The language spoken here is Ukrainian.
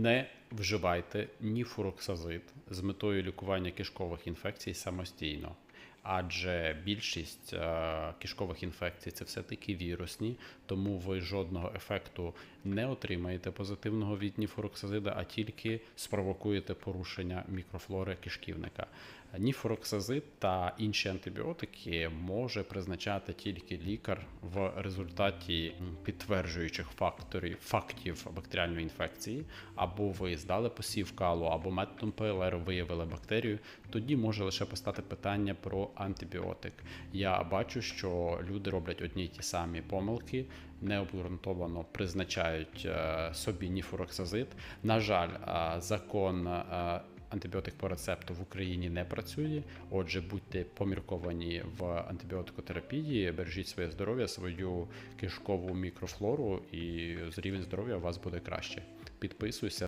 Не вживайте ні фуроксазид з метою лікування кишкових інфекцій самостійно, адже більшість е, кишкових інфекцій це все-таки вірусні, тому ви жодного ефекту не отримаєте позитивного від ніфуроксазида, а тільки спровокуєте порушення мікрофлори кишківника. Ніфуроксазид та інші антибіотики може призначати тільки лікар в результаті підтверджуючих факторів фактів бактеріальної інфекції, або ви здали посів калу, або методом ПЛР виявили бактерію. Тоді може лише постати питання про антибіотик. Я бачу, що люди роблять одні й ті самі помилки. Необґрунтовано призначають е, собі ніфуроксазид. На жаль, е, закон е, антибіотик по рецепту в Україні не працює. Отже, будьте помірковані в антибіотикотерапії, бережіть своє здоров'я, свою кишкову мікрофлору, і рівень здоров'я у вас буде краще. Підписуйся.